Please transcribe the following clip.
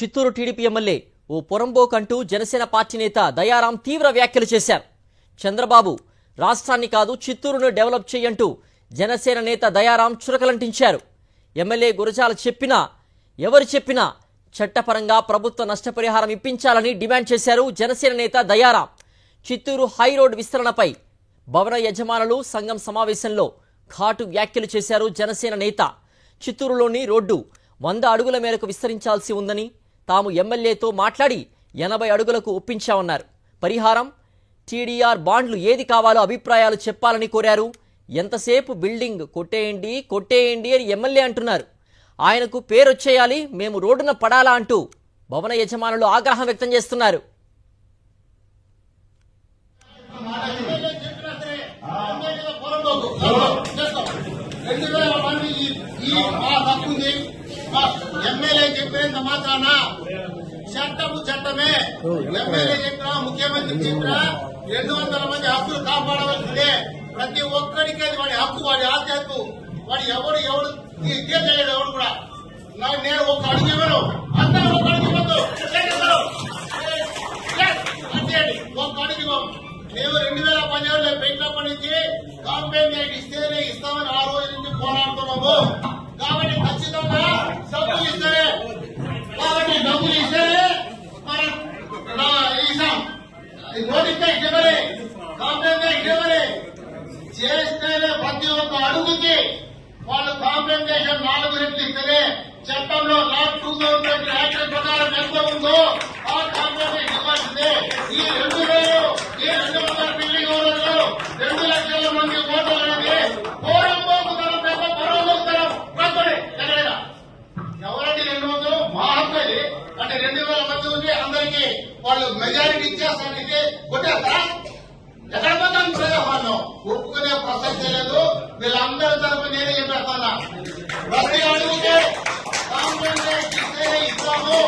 Chittoor TDP MLA ఓ పొరంబోక్ Janasena party నేత దయారాం తీవ్ర వ్యాఖ్యలు చేశారు. చంద్రబాబు రాష్ట్రాన్ని కాదు చిత్తూరును డెవలప్ చేయంటూ జనసేన నేత దయారాం చురకలంటించారు. ఎమ్మెల్యే గురజాల చెప్పినా ఎవరు చెప్పినా చట్టపరంగా ప్రభుత్వ నష్టపరిహారం ఇప్పించాలని డిమాండ్ చేశారు జనసేన నేత దయారాం. చిత్తూరు హైరోడ్ విస్తరణపై భవన యజమానులు సంఘం సమావేశంలో ఘాటు వ్యాఖ్యలు చేశారు జనసేన నేత. చిత్తూరులోని రోడ్డు వంద అడుగుల మేరకు విస్తరించాల్సి ఉందని తాము ఎమ్మెల్యేతో మాట్లాడి ఎనభై అడుగులకు ఒప్పించామన్నారు. పరిహారం టీడీఆర్ బాండ్లు ఏది కావాలో అభిప్రాయాలు చెప్పాలని కోరారు. ఎంతసేపు బిల్డింగ్ కొట్టేయండి కొట్టేయండి అని ఎమ్మెల్యే అంటున్నారు. ఆయనకు పేరొచ్చేయాలి మేము రోడ్డున పడాలా అంటూ భవన యజమానులు ఆగ్రహం వ్యక్తం చేస్తున్నారు. రెండు వేల మంది ఈ మా ఎమ్మెల్యే చెప్పినంత మాత్రాన? చట్టము చట్టమే. ఎమ్మెల్యే చెప్పినా ముఖ్యమంత్రి చెప్పినా రెండు వందల మంది హక్కులు కాపాడవలసిందే. ప్రతి ఒక్కరికి అది వాడి హక్కు వాడి ఆధ్యాత్కు వాడు ఎవడు ఎవడు తీర్చలేడు ఎవడు కూడా. నేను ఒక అడుగు ఇవ్వను. అందరూ ఒక అడుగు ఇవ్వద్దు. ఒక అడుగు ఇవ్వము మేము రెండు వేల పదిహేడులో పెట్టినప్పటి నుంచి కాంపెయిన్ ఇస్తేనే ఇస్తామని ఆ రోజు నుంచి పోరాడుతున్నాము. చేస్తేనే ప్రతి ఒక్క అడుగుకి వాళ్ళు కాంపెన్సేషన్ నాలుగు రెట్లు ఇస్తేనే చట్టంలో not two thousand twenty act ప్రకారం ఎంత ఉందో ఆ కాంపెన్సేషన్ ఇవ్వాల్సిందే. ఈ రెండు వేలు ఈ రెండు వందల బిల్డింగ్ ఓనర్లు రెండు లక్షల మంది ఓటర్లు అనేది పోరం పోరంబోకుతనం తప్ప పొరం కాకపోతే ఎక్కడైనా ఎవరండి రెండు వందలు? మా హక్కు అంటే రెండు వేల మంది ఉంటే అందరికీ వాళ్ళు మెజారిటీ ఇచ్చేస్తానికి కొట్టేస్తారా? ఎక్కడ పోతాం ప్రజాపాలన ప్రసక్తే లేదు వీళ్ళందరి తరపు నేనే చెప్పేస్తానా ప్రతి అడుగుకే ఇస్తాము